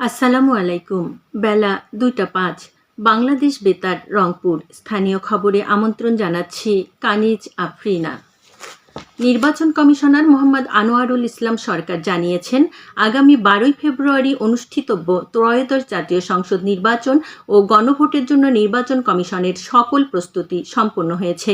আসসালামু আলাইকুম। বেলা দুইটা পাঁচ। বাংলাদেশ বেতার, রংপুর। স্থানীয় খবরে আমন্ত্রণ জানাচ্ছি কানিজ আফরিনা। নির্বাচন কমিশনার মোহাম্মদ আনোয়ারুল ইসলাম সরকার জানিয়েছেন, আগামী বারোই ফেব্রুয়ারি অনুষ্ঠিতব্য ত্রয়োদশ জাতীয় সংসদ নির্বাচন ও গণভোটের জন্য নির্বাচন কমিশনের সকল প্রস্তুতি সম্পন্ন হয়েছে।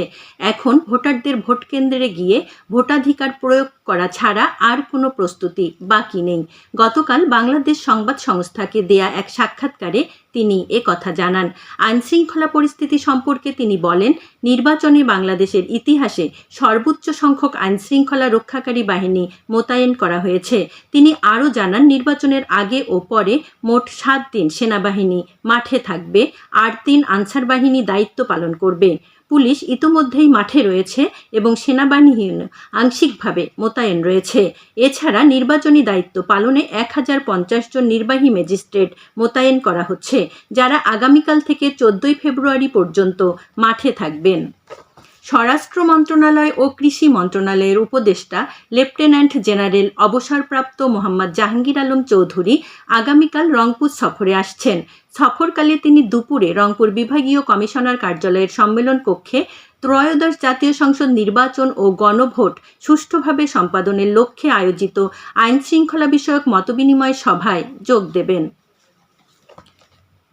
এখন ভোটারদের ভোট কেন্দ্রে গিয়ে ভোটাধিকার প্রয়োগ করা ছাড়া আর কোনো প্রস্তুতি বাকি নেই। গতকাল বাংলাদেশ সংবাদ সংস্থাকে দেয়া এক সাক্ষাৎকারে তিনি এ কথা জানান। আইনশৃঙ্খলা পরিস্থিতি সম্পর্কে তিনি বলেন, নির্বাচনে বাংলাদেশের ইতিহাসে সর্বোচ্চ সংখ্যক আইনশৃঙ্খলা রক্ষাকারী বাহিনী মোতায়েন করা হয়েছে। তিনি আরও জানান, নির্বাচনের আগে ও পরে মোট সাত দিন সেনাবাহিনী মাঠে থাকবে, আট দিন আনসার বাহিনী দায়িত্ব পালন করবে। পুলিশ ইতোমধ্যেই মাঠে রয়েছে এবং সেনাবাহিনী আংশিকভাবে মোতায়েন রয়েছে। এছাড়া নির্বাচনী দায়িত্ব পালনে এক হাজার পঞ্চাশ জন নির্বাহী ম্যাজিস্ট্রেট মোতায়েন করা হচ্ছে, যারা আগামীকাল থেকে চোদ্দই ফেব্রুয়ারি পর্যন্ত মাঠে থাকবেন। স্বরাষ্ট্র মন্ত্রণালয় ও কৃষি মন্ত্রণালয়ের উপদেষ্টা, লেফটেন্যান্ট জেনারেল অবসরপ্রাপ্ত মোহাম্মদ জাহাঙ্গীর আলম চৌধুরী আগামীকাল রংপুর সফরে আসছেন। সফরকালে তিনি দুপুরে রংপুর বিভাগীয় কমিশনার কার্যালয়ের সম্মেলন কক্ষে ত্রয়োদশ জাতীয় সংসদ নির্বাচন ও গণভোট সুষ্ঠুভাবে সম্পাদনের লক্ষ্যে আয়োজিত আইনশৃঙ্খলা বিষয়ক মতবিনিময় সভায় যোগ দেবেন।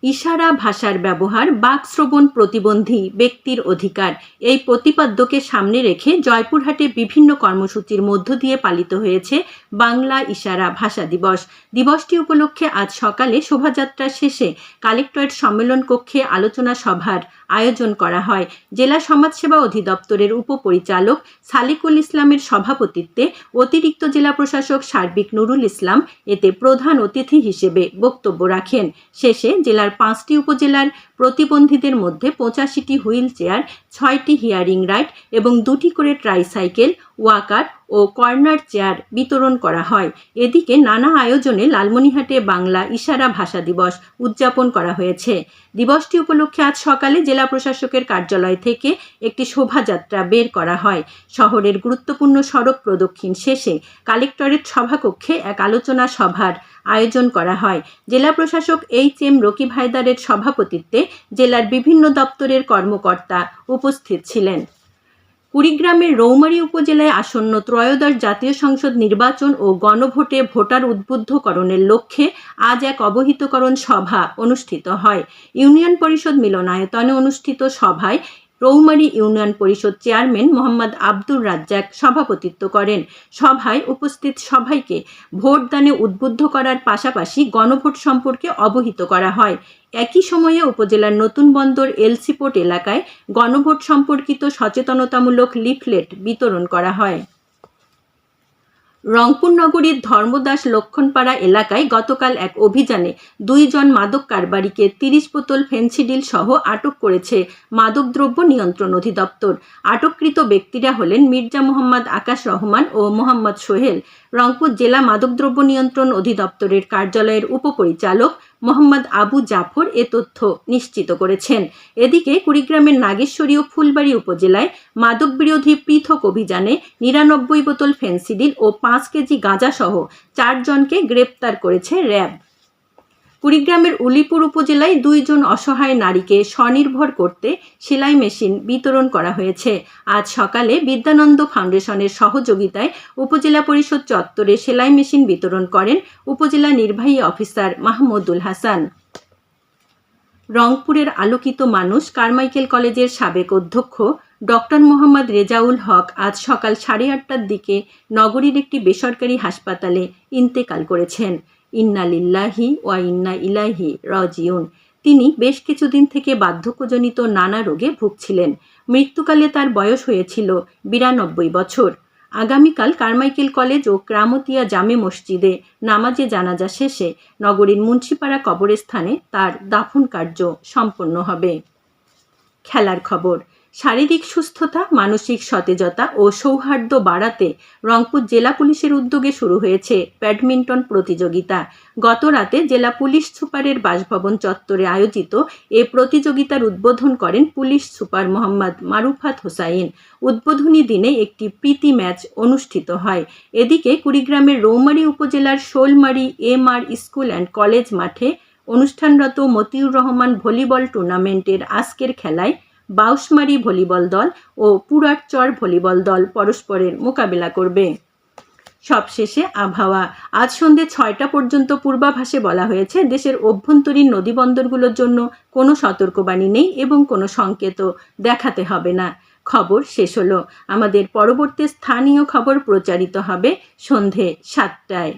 ইশারা ভাষার ব্যবহার, বাকশ্রবণ প্রতিবন্ধী ব্যক্তির অধিকার এই প্রতিপাদ্যকে সামনে রেখে জয়পুরহাটে বিভিন্ন কর্মসূচির মধ্য দিয়ে পালিত হয়েছে বাংলা ইশারা ভাষা দিবস। দিবসটি উপলক্ষে আজ সকালে শোভাযাত্রা শেষে কালেক্টরেট সম্মেলন কক্ষে আলোচনা সভার আয়োজন করা হয়। জেলা সমাজসেবা অধিদপ্তরের উপপরিচালক সালিকুল ইসলামের সভাপতিত্বে অতিরিক্ত জেলা প্রশাসক সার্বিক নুরুল ইসলাম এতে প্রধান অতিথি হিসেবে বক্তব্য রাখেন। শেষে জেলার পাঁচটি উপজেলার প্রতিবন্ধীদের মধ্যে পঁচাশিটি হুইল চেয়ার, ছয়টি হিয়ারিং রাইট এবং দুটি করে ট্রাইসাইকেল, ওয়াকার ও কর্নার চেয়ার বিতরণ করা হয়। এদিকে নানা আয়োজনে লালমনিহাটে বাংলা ইশারা ভাষা দিবস উদযাপন করা হয়েছে। দিবসটি উপলক্ষে আজ সকালে জেলা প্রশাসকের কার্যালয় থেকে একটি শোভাযাত্রা বের করা হয়। শহরের গুরুত্বপূর্ণ সড়ক প্রদক্ষিণ শেষে কালেক্টরেট সভাকক্ষে এক আলোচনা সভার আয়োজন করা হয়। জেলা প্রশাসক এইচ এম রকিব হায়দারের সভাপতিত্বে জেলার বিভিন্ন দপ্তরের কর্মকর্তা উপস্থিত ছিলেন। কুড়িগ্রামের রৌমারী উপজেলায় আসন্ন ত্রয়োদশ জাতীয় সংসদ নির্বাচন ও গণভোটে ভোটার উদ্বুদ্ধকরণের লক্ষ্যে আজ এক অবহিতকরণ সভা অনুষ্ঠিত হয়। ইউনিয়ন পরিষদ মিলনায়তনে অনুষ্ঠিত সভায় রৌমারী ইউনিয়ন পরিষদ চেয়ারম্যান মোহাম্মদ আব্দুর রাজ্জাক সভাপতিত্ব করেন। সভায় উপস্থিত সবাইকে ভোটদানে উদ্বুদ্ধ করার পাশাপাশি গণভোট সম্পর্কে অবহিত করা হয়। একই সময়ে উপজেলার নতুন বন্দর এলসিপোর্ট এলাকায় গণভোট সম্পর্কিত সচেতনতামূলক লিফলেট বিতরণ করা হয়। রংপুর নগরীর ধর্মদাস লক্ষণপাড়া এলাকায় গতকাল এক অভিযানে দুইজন মাদক কারবারিকে তিরিশ বোতল ফেন্সিডিল সহ আটক করেছে মাদকদ্রব্য নিয়ন্ত্রণ অধিদপ্তর। আটককৃত ব্যক্তিরা হলেন মির্জা মোহাম্মদ আকাশ রহমান ও মোহাম্মদ সোহেল। রংপুর জেলা মাদকদ্রব্য নিয়ন্ত্রণ অধিদপ্তরের কার্যালয়ের উপপরিচালক মোহাম্মদ আবু জাফর এ তথ্য নিশ্চিত করেছেন। এদিকে কুড়িগ্রামের নাগেশ্বরী ও ফুলবাড়ি উপজেলায় মাদক বিরোধী পৃথক অভিযানে নিরানব্বই বোতল ফেন্সিডিল ও পাঁচ কেজি গাঁজাসহ চারজনকে গ্রেপ্তার করেছে র্যাব। কুড়িগ্রামের উলিপুর উপজেলায় দুইজন অসহায় নারীকে স্বনির্ভর করতে সেলাই মেশিন বিতরণ করা হয়েছে। আজ সকালে বিদ্যানন্দ ফাউন্ডেশনের সহযোগিতায় উপজেলা পরিষদ চত্বরে সেলাই মেশিন বিতরণ করেন উপজেলা নির্বাহী অফিসার মাহমুদুল হাসান। রংপুরের আলোকিত মানুষ কারমাইকেল কলেজের সাবেক অধ্যক্ষ ডক্টর মোহাম্মদ রেজাউল হক আজ সকাল সাড়ে আটটার দিকে নগরীর একটি বেসরকারি হাসপাতালে ইন্তেকাল করেছেন। ইন্না লিল্লাহি ওয়া ইন্না ইলাহি রাজিউন তিনি বেশ কিছুদিন থেকে বার্ধক্যজনিত নানা রোগে ভুগছিলেন। মৃত্যুকালে তার বয়স হয়েছিল বিরানব্বই বছর। আগামীকাল কারমাইকেল কলেজ ও ক্রামতিয়া জামে মসজিদে নামাজে জানাজা শেষে নগরীর মুন্সিপাড়া কবরস্থানে তার দাফন কার্য সম্পন্ন হবে। খেলার খবর শারীরিক সুস্থতা, মানসিক সতেজতা ও সৌহার্দ্য বাড়াতে রংপুর জেলা পুলিশের উদ্যোগে শুরু হয়েছে ব্যাডমিন্টন প্রতিযোগিতা। গত রাতে জেলা পুলিশ সুপারের বাসভবন চত্বরে আয়োজিত এ প্রতিযোগিতার উদ্বোধন করেন পুলিশ সুপার মোহাম্মদ মারুফাত হোসাইন। উদ্বোধনী দিনে একটি প্রীতি ম্যাচ অনুষ্ঠিত হয়। এদিকে কুড়িগ্রামের রৌমারী উপজেলার Sholmari M R school and college মাঠে অনুষ্ঠানরত মতিউর রহমান ভলিবল টুর্নামেন্টের আজকের খেলায় বাউসমারি ভলিবল দল ও পুরাটচর ভলিবল দল পরস্পরের মোকাবিলা করবে। সবশেষে আবহাওয়া। আজ সন্ধে ছয়টা পর্যন্ত পূর্বাভাসে বলা হয়েছে, দেশের অভ্যন্তরীণ নদীবন্দরগুলোর জন্য কোনো সতর্কবাণী নেই এবং কোনো সংকেতও দেখাতে হবে না। খবর শেষ হলো। আমাদের পরবর্তী স্থানীয় খবর প্রচারিত হবে সন্ধে সাতটায়।